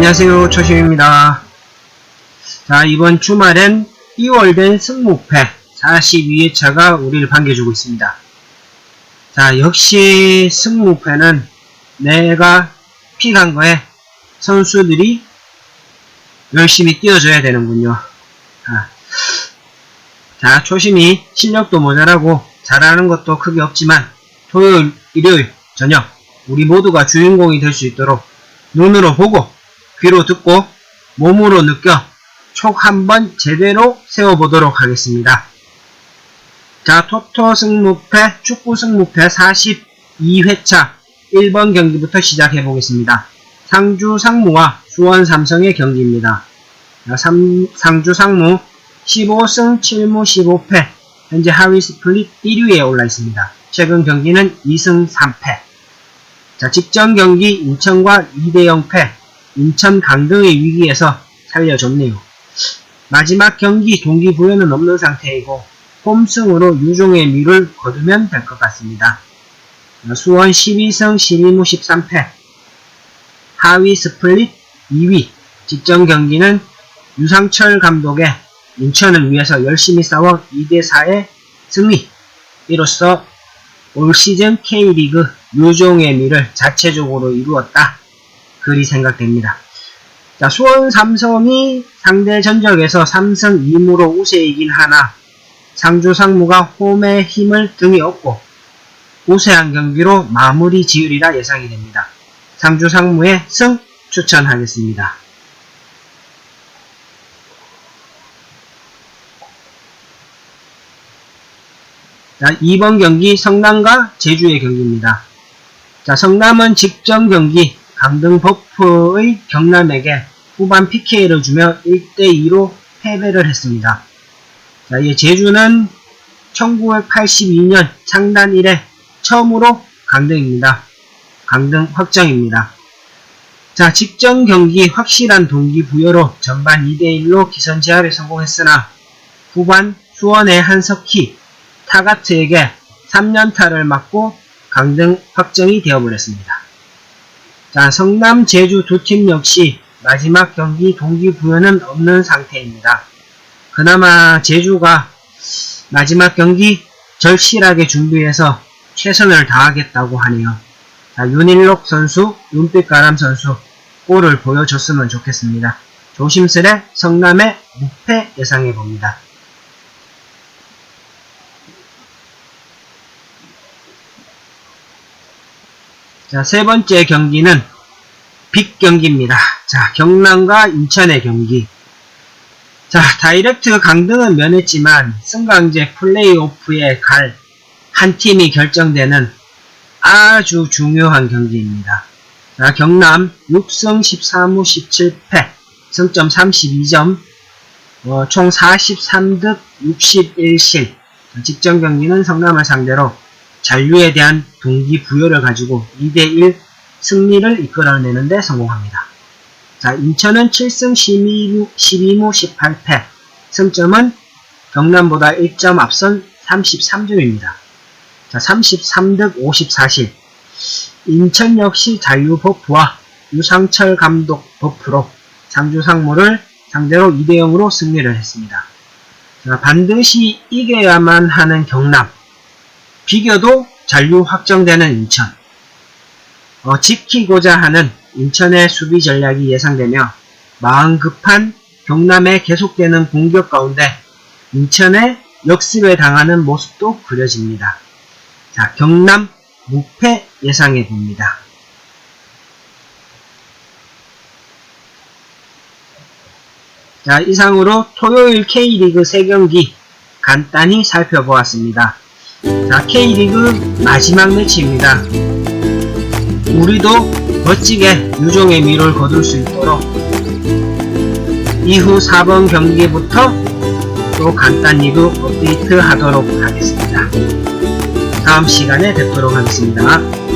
안녕하세요. 초심입니다. 자, 이번 주말엔 2월된 승무패 42회차가 우리를 반겨주고 있습니다. 자, 역시 승무패는 내가 픽한 거에 선수들이 열심히 뛰어줘야 되는군요. 자, 자, 초심이 실력도 모자라고 잘하는 것도 크게 없지만 토요일, 일요일 저녁 우리 모두가 주인공이 될 수 있도록 눈으로 보고 귀로 듣고 몸으로 느껴 촉 한번 제대로 세워보도록 하겠습니다. 자, 토토 승무패, 축구 승무패 42회차 1번 경기부터 시작해 보겠습니다. 상주 상무와 수원 삼성의 경기입니다. 자, 삼- 상주 상무 15승 7무 15패 현재 하위 스플릿 1위에 올라 있습니다. 최근 경기는 2승 3패 자, 직전 경기 인천과 2대0 패 인천 강등의 위기에서 살려줬네요. 마지막 경기 동기부여는 없는 상태이고 홈승으로 유종의 미를 거두면 될 것 같습니다. 수원 12승 12무 13패 하위 스플릿 2위 직전 경기는 유상철 감독의 인천을 위해서 열심히 싸워 2대4의 승리 이로써 올 시즌 K리그 유종의 미를 자체적으로 이루었다. 그리 생각됩니다. 자, 수원 삼성이 상대 전적에서 3승 2무로 우세이긴 하나 상주 상무가 홈의 힘을 등에 업고 우세한 경기로 마무리 지으리라 예상이 됩니다. 상주 상무의 승 추천하겠습니다. 자, 2번 경기 성남과 제주의 경기입니다. 자, 성남은 직전 경기 강등 버프의 경남에게 후반 PK를 주며 1대2로 패배를 했습니다. 자, 이제 제주는 1982년 창단 이래 처음으로 강등입니다. 강등 확정입니다. 자, 직전 경기 확실한 동기부여로 전반 2대1로 기선 제압에 성공했으나 후반 수원의 한석희, 타가트에게 3연타를 맞고 강등 확정이 되어버렸습니다. 자, 성남, 제주 두 팀 역시 마지막 경기 동기부여는 없는 상태입니다. 그나마 제주가 마지막 경기 절실하게 준비해서 최선을 다하겠다고 하네요. 자, 윤일록 선수, 윤빛가람 선수 골을 보여줬으면 좋겠습니다. 조심스레 성남의 무패 예상해 봅니다. 자, 세 번째 경기는 빅 경기입니다. 자, 경남과 인천의 경기. 자, 다이렉트 강등은 면했지만 승강제 플레이오프에 갈 한 팀이 결정되는 아주 중요한 경기입니다. 자, 경남 6승 13무 17패, 승점 32점, 어, 총 43득 61실. 직전 경기는 성남을 상대로 잔류에 대한 동기부여를 가지고 2대1 승리를 이끌어내는데 성공합니다. 자, 인천은 7승 12무, 12무 18패, 승점은 경남보다 1점 앞선 33점입니다. 자, 33득 54실. 인천 역시 잔류 버프와 유상철 감독 버프로 상주 상무를 상대로 2대0으로 승리를 했습니다. 자, 반드시 이겨야만 하는 경남. 비겨도 잔류 확정되는 인천. 어, 지키고자 하는 인천의 수비 전략이 예상되며 마음 급한 경남의 계속되는 공격 가운데 인천의 역습에 당하는 모습도 그려집니다. 자, 경남 무패 예상해 봅니다. 자, 이상으로 토요일 K리그 3경기 간단히 살펴보았습니다. 자, K리그 마지막 매치입니다. 우리도 멋지게 유종의 미를 거둘 수 있도록 이후 4번 경기부터 또 간단 리그 업데이트 하도록 하겠습니다. 다음 시간에 뵙도록 하겠습니다.